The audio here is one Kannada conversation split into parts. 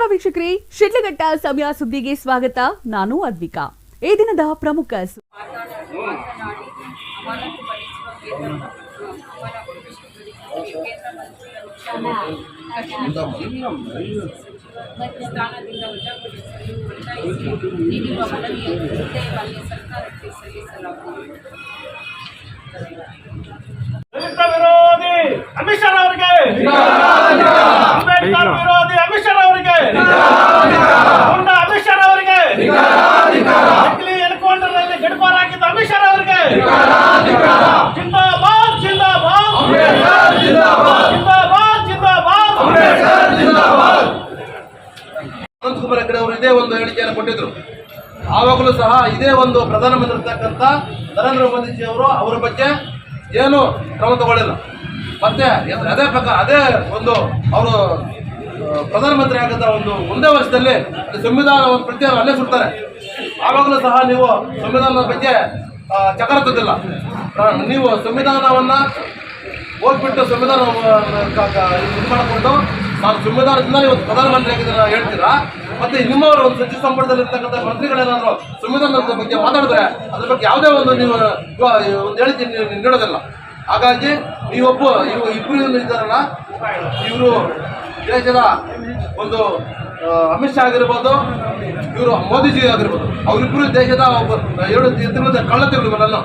ನಮಸ್ಕಾರ ವೀಕ್ಷಕರೇ ಶಿಡ್ಲಘಟ್ಟ ಸಮಯ ಸುದ್ದಿಗೆ ಸ್ವಾಗತ. ನಾನು ಅದ್ವಿಕಾ. ಈ ದಿನದ ಪ್ರಮುಖ ಅಮಿತ್ ಶಾ ಅವರಿಗೆ ಅಂಬೇಡ್ಕರ್ ವಿರೋಧಿ ಅಮಿತ್ ಶಾ ಅವರಿಗೆ ಗುಂಡ ಅಮಿತ್ ಶಾ ಅವರಿಗೆ ನಕಲಿ ಎನ್ಕೌಂಟರ್ನಲ್ಲಿ ಗಡಿಪಾರ ಹಾಕಿದ್ದ ಅಮಿತ್ ಶಾ ಅವರಿಗೆ ಜಿಂದಾಬಾದ್ ಜಿಂದಾಬಾದ್ ಜಿಂದಾಬಾದ್ ಜಿಂದಾಬಾದ್ ಹೆಗಡೆ ಅವರು ಇದೇ ಒಂದು ಹೇಳಿಕೆಯನ್ನು ಕೊಟ್ಟಿದ್ರು. ಆವಾಗಲೂ ಸಹ ಇದೇ ಒಂದು ಪ್ರಧಾನಮಂತ್ರಿ ಇರ್ತಕ್ಕಂಥ ನರೇಂದ್ರ ಮೋದಿಜಿ ಅವರು ಅವರ ಬಗ್ಗೆ ಏನು ಕ್ರಮ ತಗೊಳ್ಳಿಲ್ಲ. ಮತ್ತೆ ಅದೇ ಪ್ರಕಾರ ಅದೇ ಒಂದು ಅವರು ಪ್ರಧಾನಮಂತ್ರಿ ಆಗದ ಒಂದು ಒಂದೇ ವರ್ಷದಲ್ಲಿ ಸಂವಿಧಾನ ಪ್ರತಿಯನ್ನು ಅಲ್ಲೇ ಸುಡ್ತಾರೆ. ಆವಾಗಲೂ ಸಹ ನೀವು ಸಂವಿಧಾನದ ಬಗ್ಗೆ ಆ, ಚಕಾರ ತಂದಿಲ್ಲ. ನೀವು ಸಂವಿಧಾನವನ್ನು ಹೋಗ್ಬಿಟ್ಟು ಸಂವಿಧಾನ ಇದು ಮಾಡಿಕೊಂಡು ನಾನು ಸಂವಿಧಾನದಿಂದ ಇವತ್ತು ಪ್ರಧಾನಮಂತ್ರಿ ಆಗಿದ್ದೀರ ಹೇಳ್ತೀರಾ? ಮತ್ತೆ ನಿಮ್ಮವರು ಒಂದು ಸಚಿವ ಸಂಪುಟದಲ್ಲಿರ್ತಕ್ಕಂಥ ಮಂತ್ರಿಗಳೇನಾದ್ರು ಸಂವಿಧಾನದ ಬಗ್ಗೆ ಮಾತಾಡಿದ್ರೆ ಅದ್ರ ಬಗ್ಗೆ ಯಾವುದೇ ಒಂದು ನೀವು ಒಂದು ಹೇಳ್ತೀನಿ ನೀವು ನೀಡೋದಿಲ್ಲ. ಹಾಗಾಗಿ ನೀವೊಬ್ಬ, ಇವು ಇಬ್ಬರು ಇದ್ದಾರಲ್ಲ, ಇವರು ದೇಶದ ಒಂದು ಅಮಿತ್ ಶಾ ಆಗಿರ್ಬೋದು, ಇವರು ಮೋದಿಜಿ ಆಗಿರ್ಬೋದು ಅವರಿಬ್ಬರು ದೇಶದ ಒಬ್ಬ, ಎರಡು ತಿಂಗಳ ಕಳ್ಳ ನಾನು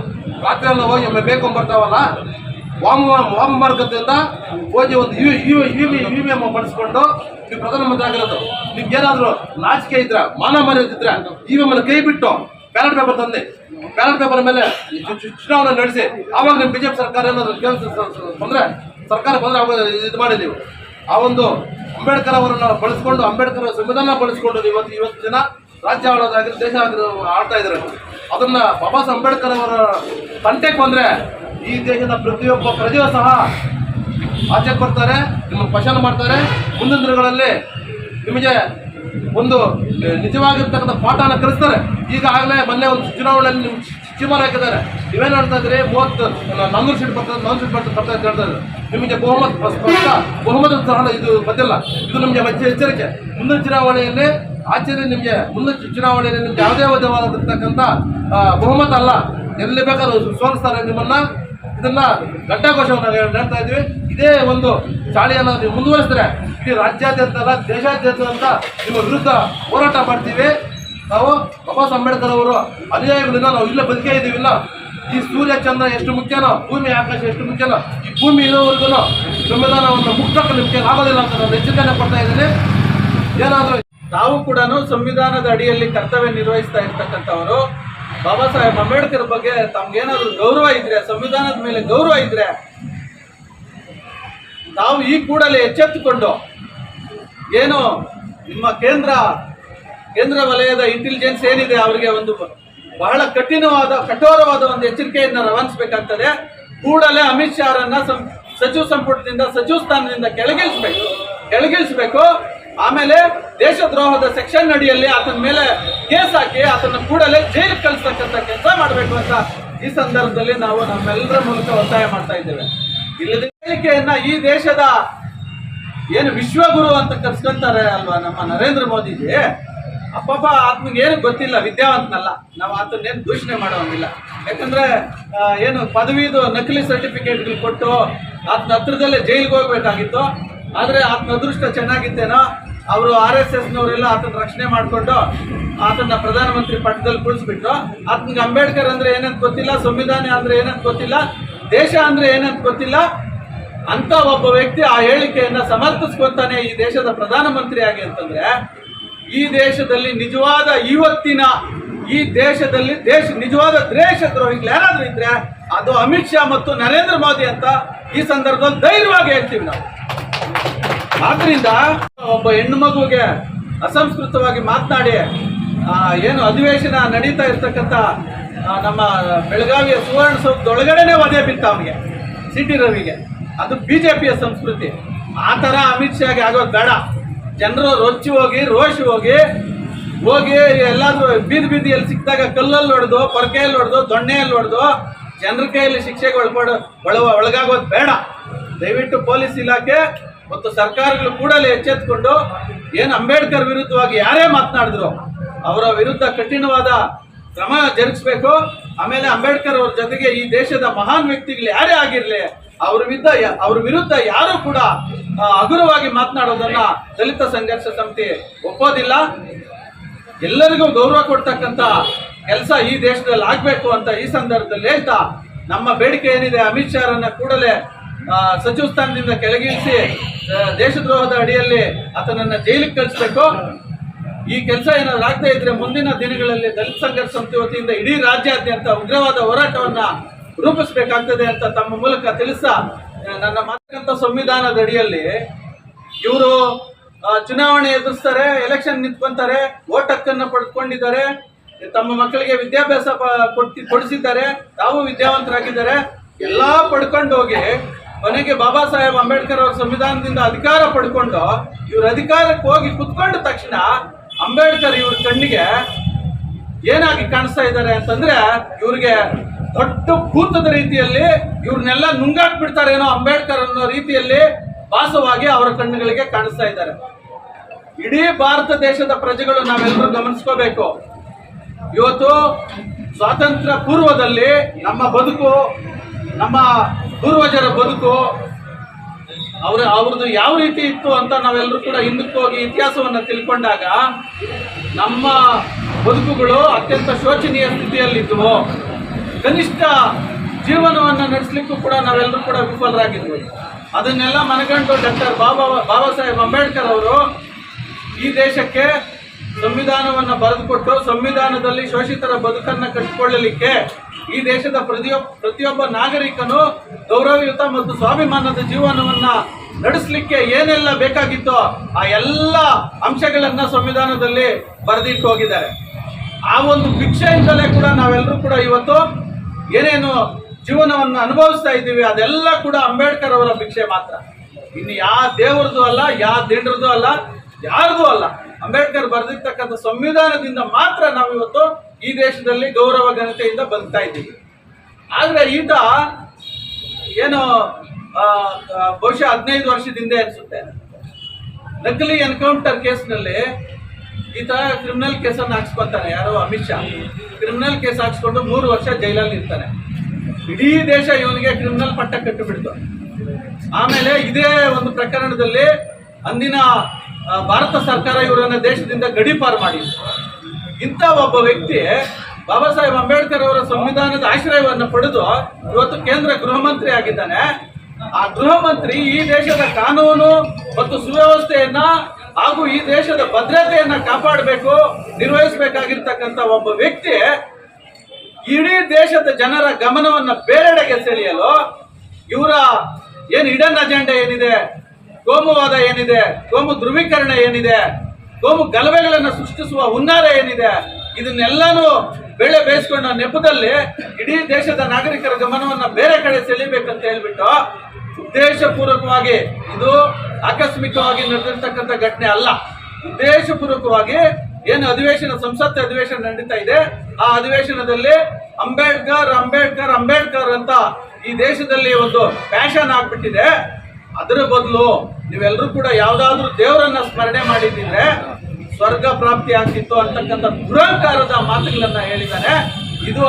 ರಾತ್ರಿ ಎಲ್ಲ ಹೋಗಿ ಒಮ್ಮೆ ಬೇಕು ಬರ್ತಾವಲ್ಲ ವಾಮ ವಾಮ ಮಾರ್ಗದಿಂದ ಹೋಗಿ ಒಂದು ಯು ಯು ಯು ವಿ ಎಂ ಬಳಸ್ಕೊಂಡು ನೀವು ಪ್ರಧಾನಮಂತ್ರಿ ಆಗಿರೋದು. ನಿಮ್ಗೆ ಏನಾದ್ರು ನಾಚಿಕೆ ಇದ್ರೆ, ಮಾನ ಮರ್ಯಾದಿದ್ರೆ ಇ ವಿ ಎಂ ಕೈ ಬಿಟ್ಟು ಬ್ಯಾಲೆಟ್ ಪೇಪರ್ ತಂದೆ ಬ್ಯಾಲೆಟ್ ಪೇಪರ್ ಮೇಲೆ ಚುನಾವಣೆ ನಡೆಸಿ, ಆವಾಗ ನಿಮ್ಮ ಬಿಜೆಪಿ ಸರ್ಕಾರ ಏನಾದರೂ ಬಂದರೆ, ಸರ್ಕಾರ ಬಂದ್ರೆ ಅವಾಗ ಇದು ನೀವು. ಆ ಒಂದು ಅಂಬೇಡ್ಕರ್ ಅವರನ್ನು ಬಳಸ್ಕೊಂಡು ಅಂಬೇಡ್ಕರ್ ಸಂವಿಧಾನ ಬಳಸ್ಕೊಂಡು ಇವತ್ತು ಇವತ್ತು ದಿನ ರಾಜ್ಯ ಆಳೋದಾಗಿರೋ ದೇಶ ಆಗಿರೋ ಆಳ್ತಾ ಇದ್ದಾರೆ. ಅದನ್ನ ಬಾಬಾ ಸಾಹೇಬ್ ಅಂಬೇಡ್ಕರ್ ಅವರ ತಂಟೆಗೆ ಬಂದ್ರೆ ಈ ದೇಶದ ಪ್ರತಿಯೊಬ್ಬ ಪ್ರಜೆಯೂ ಸಹ ಆಚೆ ಬರ್ತಾರೆ ನಿಮ್ಮ ಪಶನ ಮಾಡ್ತಾರೆ. ಮುಂದಿನ ದಿನಗಳಲ್ಲಿ ನಿಮಗೆ ಒಂದು ನಿಜವಾಗಿರ್ತಕ್ಕಂಥ ಪಾಠನ ಕಲಿಸ್ತಾರೆ. ಈಗಾಗಲೇ ಮೊನ್ನೆ ಒಂದು ಚುನಾವಣೆಯಲ್ಲಿ ನಿಮ್ಮ ಚಿಮಾರ್ ಹಾಕಿದ್ದಾರೆ. ನೀವೇನು ಹೇಳ್ತಾ ಇದ್ರಿ ಮೂವತ್ತು ನಾನ್ನೂರು ಸೀಟ್ ಬರ್ತದೆ ನಾನ್ನೂರು ಸೀಟ್ ಬರ್ತದೆ ಬರ್ತಾ ಅಂತ ಹೇಳ್ತಾ ಇದ್ದಾರೆ. ನಿಮಗೆ ಬಹುಮತ ಬಹುಮತ ಸಹ ಇದು ಬಂದಿಲ್ಲ. ಇದು ನಿಮಗೆ ಮಧ್ಯೆ ಎಚ್ಚರಿಕೆ. ಮುಂದಿನ ಚುನಾವಣೆಯಲ್ಲಿ ಆಚರಣೆ ನಿಮಗೆ ಮುಂದೆ ಚುನಾವಣೆಯಲ್ಲಿ ನಿಮ್ಗೆ ಯಾವುದೇ ವಿಧವಾದಂತಕ್ಕಂಥ ಬಹುಮತ ಅಲ್ಲ. ಎಲ್ಲಿ ಬೇಕಾದ್ರೂ ಸೋಲಿಸ್ತಾರೆ ನಿಮ್ಮನ್ನ. ಇದನ್ನ ಘಂಟಾಘೋಷವನ್ನು ಹೇಳ್ತಾ ಇದ್ವಿ ಇದೇ ಒಂದು ಚಾಳಿಯನ್ನು ನೀವು ಮುಂದುವರಿಸಿದ್ರೆ ಇಡೀ ರಾಜ್ಯಾದ್ಯಂತ ಅಲ್ಲ, ದೇಶಾದ್ಯಂತ ಅಂತ ನಿಮ್ಮ ವಿರುದ್ಧ ಹೋರಾಟ ಮಾಡ್ತೀವಿ. ನಾವು ಬಾಬಾ ಅಂಬೇಡ್ಕರ್ ಅವರು ಅನುಯಾಯಿಗಳಿಂದ ನಾವು ಇಲ್ಲೇ ಬದುಕೇ ಇದ್ದೀವಿಲ್ಲ. ಈ ಸೂರ್ಯ ಚಂದ್ರ ಎಷ್ಟು ಮುಖ್ಯನೋ, ಭೂಮಿ, ಆಕಾಶ ಎಷ್ಟು ಮುಖ್ಯನೋ, ಈ ಭೂಮಿ ಇರೋವರೆಗೂ ಸಂವಿಧಾನವನ್ನು ಮುಕ್ತಕ್ಕೆ ನಿಮ್ಗೆ ಆಗೋದಿಲ್ಲ ಅಂತ ನಾನು ಎಚ್ಚರಿಕೆಯನ್ನು ಕೊಡ್ತಾ ಇದ್ದೀನಿ. ಏನಾದರೂ ತಾವು ಕೂಡ ಸಂವಿಧಾನದ ಅಡಿಯಲ್ಲಿ ಕರ್ತವ್ಯ ನಿರ್ವಹಿಸ್ತಾ ಇರ್ತಕ್ಕಂಥವರು, ಬಾಬಾ ಸಾಹೇಬ್ ಅಂಬೇಡ್ಕರ್ ಬಗ್ಗೆ ತಮ್ಗೇನಾದ್ರು ಗೌರವ ಇದ್ರೆ, ಸಂವಿಧಾನದ ಮೇಲೆ ಗೌರವ ಇದ್ರೆ, ತಾವು ಈ ಕೂಡಲೇ ಎಚ್ಚೆತ್ತುಕೊಂಡು ಏನು ನಿಮ್ಮ ಕೇಂದ್ರ ಕೇಂದ್ರ ವಲಯದ ಇಂಟೆಲಿಜೆನ್ಸ್ ಏನಿದೆ ಅವರಿಗೆ ಒಂದು ಬಹಳ ಕಠಿಣವಾದ, ಕಠೋರವಾದ ಒಂದು ಎಚ್ಚರಿಕೆಯನ್ನು ರವಾನಿಸಬೇಕಾಗ್ತದೆ. ಕೂಡಲೇ ಅಮಿತ್ ಶಾ ಅವರನ್ನ ಸಚಿವ ಸಂಪುಟದಿಂದ, ಸಚಿವ ಸ್ಥಾನದಿಂದ ಕೆಳಗಿಳಿಸ್ಬೇಕು. ಕೆಳಗಿಳಿಸ್ಬೇಕು. ಆಮೇಲೆ ದೇಶದ್ರೋಹದ ಸೆಕ್ಷನ್ ಅಡಿಯಲ್ಲಿ ಆತನ ಮೇಲೆ ಕೇಸ್ ಹಾಕಿ ಆತನ ಕೂಡಲೇ ಜೈಲಿಗೆ ಕಳಿಸ್ತಕ್ಕಂಥ ಕೆಲಸ ಮಾಡಬೇಕು ಅಂತ ಈ ಸಂದರ್ಭದಲ್ಲಿ ನಾವು ನಮ್ಮೆಲ್ಲರ ಮೂಲಕ ಒತ್ತಾಯ ಮಾಡ್ತಾ ಇದ್ದೇವೆ. ಇಲ್ಲದ ಹೇಳಿಕೆಯನ್ನ ಈ ದೇಶದ ಏನು ವಿಶ್ವಗುರು ಅಂತ ಕರ್ಸ್ಕೊಂತಾರೆ ಅಲ್ವಾ ನಮ್ಮ ನರೇಂದ್ರ ಮೋದಿಜಿ? ಅಪ್ಪಪ್ಪ ಆತ್ಮಗೆ ಏನು ಗೊತ್ತಿಲ್ಲ, ವಿದ್ಯಾವಂತನಲ್ಲ. ನಾವು ಆತನೇನು ದೂಷಣೆ ಮಾಡೋಂಗಿಲ್ಲ ಯಾಕಂದ್ರೆ ಏನು ಪದವಿದು ನಕಲಿ ಸರ್ಟಿಫಿಕೇಟ್ಗಳು ಕೊಟ್ಟು ಆತನ ಹತ್ರದಲ್ಲೇ ಜೈಲಿಗೆ ಹೋಗ್ಬೇಕಾಗಿತ್ತು. ಆದರೆ ಆತನ ಅದೃಷ್ಟ ಚೆನ್ನಾಗಿತ್ತೇನೋ, ಅವರು ಆರ್ ಎಸ್ ಎಸ್ನವರೆಲ್ಲ ಆತನ ರಕ್ಷಣೆ ಮಾಡಿಕೊಂಡು ಆತನ ಪ್ರಧಾನಮಂತ್ರಿ ಪಟ್ಟದಲ್ಲಿ ಕುಳಿಸ್ಬಿಟ್ರು. ಆತನಿಗೆ ಅಂಬೇಡ್ಕರ್ ಅಂದ್ರೆ ಏನಂತ ಗೊತ್ತಿಲ್ಲ, ಸಂವಿಧಾನ ಅಂದ್ರೆ ಏನಂತ ಗೊತ್ತಿಲ್ಲ, ದೇಶ ಅಂದ್ರೆ ಏನಂತ ಗೊತ್ತಿಲ್ಲ. ಅಂತ ಒಬ್ಬ ವ್ಯಕ್ತಿ ಆ ಹೇಳಿಕೆಯನ್ನು ಸಮರ್ಥಿಸ್ಕೊತಾನೆ ಈ ದೇಶದ ಪ್ರಧಾನಮಂತ್ರಿಯಾಗಿ ಅಂತಂದ್ರೆ, ಈ ದೇಶದಲ್ಲಿ ನಿಜವಾದ ಇವತ್ತಿನ, ಈ ದೇಶದಲ್ಲಿ ದೇಶ ನಿಜವಾದ ದ್ರೋಹಿಗಳು ಯಾರಾದರೂ ಇದ್ರೆ, ಅದು ಅಮಿತ್ ಶಾ ಮತ್ತು ನರೇಂದ್ರ ಮೋದಿ ಅಂತ ಈ ಸಂದರ್ಭದಲ್ಲಿ ಧೈರ್ಯವಾಗಿ ಹೇಳ್ತೀವಿ ನಾವು. ಆದ್ರಿಂದ ಒಬ್ಬ ಹೆಣ್ಣು ಮಗುವಿಗೆ ಅಸಂಸ್ಕೃತವಾಗಿ ಮಾತನಾಡಿ ಏನು ಅಧಿವೇಶನ ನಡೀತಾ ಇರ್ತಕ್ಕಂಥ ನಮ್ಮ ಬೆಳಗಾವಿಯ ಸುವರ್ಣಸೌಧದೊಳಗಡೆನೆ ವಧೆ ಬಿತ್ತ ಅವನಿಗೆ, ಸಿಟಿ ರವಿಗೆ. ಅದು ಬಿಜೆಪಿಯ ಸಂಸ್ಕೃತಿ. ಆ ಥರ ಅಮಿತ್ ಶಾಗೆ ಆಗೋದು ಬೇಡ. ಜನರು ರೊಚ್ಚಿ ಹೋಗಿ, ರೋಷಿ ಹೋಗಿ ಹೋಗಿ ಎಲ್ಲಾದ್ರೂ ಬೀದಿ ಬೀದಿಯಲ್ಲಿ ಸಿಕ್ಕಿದಾಗ ಕಲ್ಲಲ್ಲಿ ಹೊಡೆದು, ಪೊರಕೆಯಲ್ಲಿ ಹೊಡೆದು, ದೊಣ್ಣೆಯಲ್ಲಿ ಹೊಡೆದು, ಜನರ ಕೈಯಲ್ಲಿ ಶಿಕ್ಷೆಗೆ ಒಳಪಡ ಒಳ ಒಳಗಾಗೋದು ಬೇಡ. ದಯವಿಟ್ಟು ಪೊಲೀಸ್ ಇಲಾಖೆ ಮತ್ತು ಸರ್ಕಾರಗಳು ಕೂಡಲೇ ಎಚ್ಚೆತ್ತುಕೊಂಡು ಏನು ಅಂಬೇಡ್ಕರ್ ವಿರುದ್ಧವಾಗಿ ಯಾರೇ ಮಾತನಾಡಿದ್ರು ಅವರ ವಿರುದ್ಧ ಕಠಿಣವಾದ ಕ್ರಮ ಜರುಗಿಸ್ಬೇಕು. ಆಮೇಲೆ ಅಂಬೇಡ್ಕರ್ ಅವ್ರ ಜೊತೆಗೆ ಈ ದೇಶದ ಮಹಾನ್ ವ್ಯಕ್ತಿಗಳು ಯಾರೇ ಆಗಿರಲಿ, ಅವ್ರ ವಿರುದ್ಧ ಅವ್ರ ವಿರುದ್ಧ ಯಾರು ಕೂಡ ಹಗುರವಾಗಿ ಮಾತನಾಡೋದನ್ನ ದಲಿತ ಸಂಘರ್ಷ ಸಮಿತಿ ಒಪ್ಪೋದಿಲ್ಲ. ಎಲ್ಲರಿಗೂ ಗೌರವ ಕೊಡ್ತಕ್ಕಂತ ಕೆಲಸ ಈ ದೇಶದಲ್ಲಿ ಆಗಬೇಕು ಅಂತ ಈ ಸಂದರ್ಭದಲ್ಲಿ ಹೇಳ್ತಾ, ನಮ್ಮ ಬೇಡಿಕೆ ಏನಿದೆ ಅಮಿತ್ ಶಾರನ್ನ ಕೂಡಲೇ ಸಚಿವ ಸ್ಥಾನದಿಂದ ಕೆಳಗಿಳಿಸಿ ದೇಶದ್ರೋಹದ ಅಡಿಯಲ್ಲಿ ಆತನನ್ನ ಜೈಲಿಗೆ ಕಳಿಸ್ಬೇಕು. ಈ ಕೆಲಸ ಏನಾದ್ರು ಆಗದೆ ಇದ್ರೆ ಮುಂದಿನ ದಿನಗಳಲ್ಲಿ ದಲಿತ ಸಂಘರ್ಷ ಸಮಿತಿ ವತಿಯಿಂದ ಇಡೀ ರಾಜ್ಯಾದ್ಯಂತ ಉಗ್ರವಾದ ಹೋರಾಟವನ್ನು ರೂಪಿಸಬೇಕಾಗ್ತದೆ ಅಂತ ತಮ್ಮ ಮೂಲಕ ತಿಳಿಸ್ತಾ ನನ್ನ ಮಾತಕ್ಕಂಥ ಸಂವಿಧಾನದ ಅಡಿಯಲ್ಲಿ ಇವರು ಚುನಾವಣೆ ಎದುರಿಸ್ತಾರೆ, ಎಲೆಕ್ಷನ್ ನಿಂತ್ಕೊಂತಾರೆ, ವೋಟ್ ಹಕ್ಕನ್ನು ಪಡ್ಕೊಂಡಿದ್ದಾರೆ, ತಮ್ಮ ಮಕ್ಕಳಿಗೆ ವಿದ್ಯಾಭ್ಯಾಸ ಕೊಡ್ತಿ ಕೊಡಿಸಿದ್ದಾರೆ, ತಾವು ವಿದ್ಯಾವಂತರಾಗಿದ್ದಾರೆ, ಎಲ್ಲ ಪಡ್ಕೊಂಡು ಹೋಗಿ ಕೊನೆಗೆ ಬಾಬಾ ಸಾಹೇಬ್ ಅಂಬೇಡ್ಕರ್ ಅವರ ಸಂವಿಧಾನದಿಂದ ಅಧಿಕಾರ ಪಡ್ಕೊಂಡು ಇವ್ರ ಅಧಿಕಾರಕ್ಕೆ ಹೋಗಿ ಕುತ್ಕೊಂಡ ತಕ್ಷಣ ಅಂಬೇಡ್ಕರ್ ಇವ್ರ ಕಣ್ಣಿಗೆ ಏನಾಗಿ ಕಾಣಿಸ್ತಾ ಇದ್ದಾರೆ ಅಂತಂದ್ರೆ ಇವ್ರಿಗೆ ದೊಡ್ಡ ಭೂತದ ರೀತಿಯಲ್ಲಿ ಇವ್ರನ್ನೆಲ್ಲ ನುಂಗಾಕ್ ಬಿಡ್ತಾರೇನೋ ಅಂಬೇಡ್ಕರ್ ಅನ್ನೋ ರೀತಿಯಲ್ಲಿ ವಾಸವಾಗಿ ಅವರ ಕಣ್ಣುಗಳಿಗೆ ಕಾಣಿಸ್ತಾ ಇದ್ದಾರೆ. ಇಡೀ ಭಾರತ ದೇಶದ ಪ್ರಜೆಗಳು ನಾವೆಲ್ಲರೂ ಗಮನಿಸ್ಕೋಬೇಕು. ಇವತ್ತು ಸ್ವಾತಂತ್ರ್ಯ ಪೂರ್ವದಲ್ಲಿ ನಮ್ಮ ಬದುಕು, ನಮ್ಮ ಪೂರ್ವಜರ ಬದುಕು ಅವರ ಅವ್ರದ್ದು ಯಾವ ರೀತಿ ಇತ್ತು ಅಂತ ನಾವೆಲ್ಲರೂ ಕೂಡ ಹಿಂದಕ್ಕೆ ಹೋಗಿ ಇತಿಹಾಸವನ್ನು ತಿಳ್ಕೊಂಡಾಗ ನಮ್ಮ ಬದುಕುಗಳು ಅತ್ಯಂತ ಶೋಚನೀಯ ಸ್ಥಿತಿಯಲ್ಲಿದ್ದವು ಕನಿಷ್ಠ ಜೀವನವನ್ನು ನಡೆಸಲಿಕ್ಕೂ ಕೂಡ ನಾವೆಲ್ಲರೂ ಕೂಡ ವಿಫಲರಾಗಿದ್ವಿ. ಅದನ್ನೆಲ್ಲ ಮನಗಂಡು ಡಾಕ್ಟರ್ ಬಾಬಾ ಬಾಬಾ ಸಾಹೇಬ್ ಅಂಬೇಡ್ಕರ್ ಅವರು ಈ ದೇಶಕ್ಕೆ ಸಂವಿಧಾನವನ್ನು ಬರೆದುಕೊಟ್ಟು, ಸಂವಿಧಾನದಲ್ಲಿ ಶೋಷಿತರ ಬದುಕನ್ನು ಕಟ್ಟಿಕೊಳ್ಳಲಿಕ್ಕೆ ಈ ದೇಶದ ಪ್ರತಿಯೊಬ್ಬ ಪ್ರತಿಯೊಬ್ಬ ನಾಗರಿಕನು ಗೌರವಯುತ ಮತ್ತು ಸ್ವಾಭಿಮಾನದ ಜೀವನವನ್ನ ನಡೆಸಲಿಕ್ಕೆ ಏನೆಲ್ಲ ಬೇಕಾಗಿತ್ತೋ ಆ ಎಲ್ಲ ಅಂಶಗಳನ್ನ ಸಂವಿಧಾನದಲ್ಲಿ ಬರೆದಿಟ್ಟು ಹೋಗಿದ್ದಾರೆ. ಆ ಒಂದು ಭಿಕ್ಷೆಯಿಂದಲೇ ಕೂಡ ನಾವೆಲ್ಲರೂ ಕೂಡ ಇವತ್ತು ಏನೇನು ಜೀವನವನ್ನು ಅನುಭವಿಸ್ತಾ ಇದ್ದೀವಿ, ಅದೆಲ್ಲ ಕೂಡ ಅಂಬೇಡ್ಕರ್ ಅವರ ಭಿಕ್ಷೆ ಮಾತ್ರ. ಇನ್ನು ಯಾವ ದೇವ್ರದ್ದು ಅಲ್ಲ ಯಾವ ದಿಂಡ್ರದ್ದು ಅಲ್ಲ, ಯಾರ್ದು ಅಲ್ಲ. ಅಂಬೇಡ್ಕರ್ ಬರೆದಿರ್ತಕ್ಕಂಥ ಸಂವಿಧಾನದಿಂದ ಮಾತ್ರ ನಾವು ಇವತ್ತು ಈ ದೇಶದಲ್ಲಿ ಗೌರವ, ಘನತೆಯಿಂದ ಬದುಕ್ತಾ ಇದ್ದೀವಿ. ಆದರೆ ಈತ ಏನು ಬಹುಶಃ ಹದಿನೈದು ವರ್ಷದಿಂದ ಅನ್ಸುತ್ತೆ. ನಕಲಿ ಎನ್ಕೌಂಟರ್ ಕೇಸ್ನಲ್ಲಿ ಈತ ಕ್ರಿಮಿನಲ್ ಕೇಸನ್ನು ಹಾಕ್ಸ್ಕೊತಾನೆ ಯಾರೋ ಅಮಿತ್ ಶಾ. ಕ್ರಿಮಿನಲ್ ಕೇಸ್ ಹಾಕ್ಸ್ಕೊಂಡು ಮೂರು ವರ್ಷ ಜೈಲಲ್ಲಿ ಇರ್ತಾನೆ. ಇಡೀ ದೇಶ ಇವನಿಗೆ ಕ್ರಿಮಿನಲ್ ಪಟ್ಟ ಕಟ್ಟಿಬಿಡ್ತು. ಆಮೇಲೆ ಇದೇ ಒಂದು ಪ್ರಕರಣದಲ್ಲಿ ಅಂದಿನ ಭಾರತ ಸರ್ಕಾರ ಇವರನ್ನ ದೇಶದಿಂದ ಗಡೀಪಾರು ಮಾಡಿತ್ತು. ಇಂಥ ಒಬ್ಬ ವ್ಯಕ್ತಿ ಬಾಬಾ ಸಾಹೇಬ್ ಅಂಬೇಡ್ಕರ್ ಅವರ ಸಂವಿಧಾನದ ಆಶ್ರಯವನ್ನು ಪಡೆದು ಇವತ್ತು ಕೇಂದ್ರ ಗೃಹ ಮಂತ್ರಿ ಆಗಿದ್ದಾನೆ. ಆ ಗೃಹ ಮಂತ್ರಿ ಈ ದೇಶದ ಕಾನೂನು ಮತ್ತು ಸುವ್ಯವಸ್ಥೆಯನ್ನ ಹಾಗೂ ಈ ದೇಶದ ಭದ್ರತೆಯನ್ನ ಕಾಪಾಡಬೇಕು, ನಿರ್ವಹಿಸಬೇಕಾಗಿರ್ತಕ್ಕಂಥ ಒಬ್ಬ ವ್ಯಕ್ತಿ ಇಡೀ ದೇಶದ ಜನರ ಗಮನವನ್ನ ಬೇರೆಡೆಗೆ ಸೆಳೆಯಲು ಇವರ ಏನು ಇಡನ್ ಅಜೆಂಡಾ ಏನಿದೆ? ಕೋಮುವಾದ ಏನಿದೆ? ಕೋಮು ಧ್ರುವೀಕರಣ ಏನಿದೆ? ಕೋಮು ಗಲಭೆಗಳನ್ನು ಸೃಷ್ಟಿಸುವ ಹುನ್ನಾರ ಏನಿದೆ? ಇದನ್ನೆಲ್ಲಾನು ಬೆಳೆ ಬೇಯಿಸ್ಕೊಂಡ ನೆಪದಲ್ಲಿ ಇಡೀ ದೇಶದ ನಾಗರಿಕರ ಗಮನವನ್ನು ಬೇರೆ ಕಡೆ ಸೆಳಿಬೇಕಂತ ಹೇಳ್ಬಿಟ್ಟು ಉದ್ದೇಶಪೂರ್ವಕವಾಗಿ ಇದು ಆಕಸ್ಮಿಕವಾಗಿ ನಡೆದಿರ್ತಕ್ಕಂಥ ಘಟನೆ ಅಲ್ಲ. ಉದ್ದೇಶಪೂರ್ವಕವಾಗಿ ಏನು ಅಧಿವೇಶನ, ಸಂಸತ್ ಅಧಿವೇಶನ ನಡೀತಾ ಇದೆ. ಆ ಅಧಿವೇಶನದಲ್ಲಿ ಅಂಬೇಡ್ಕರ್ ಅಂಬೇಡ್ಕರ್ ಅಂಬೇಡ್ಕರ್ ಅಂತ ಈ ದೇಶದಲ್ಲಿ ಒಂದು ಫ್ಯಾಷನ್ ಆಗ್ಬಿಟ್ಟಿದೆ. ಅದರ ಬದಲು ನೀವೆಲ್ಲರೂ ಕೂಡ ಯಾವ್ದಾದ್ರೂ ದೇವರನ್ನ ಸ್ಮರಣೆ ಮಾಡಿದ್ರೆ ಸ್ವರ್ಗ ಪ್ರಾಪ್ತಿ ಆಗ್ತಿತ್ತು ಅಂತಕ್ಕಂಥ ದುರಹಂಕಾರದ ಮಾತುಗಳನ್ನ ಹೇಳಿದ್ದಾರೆ ಇದು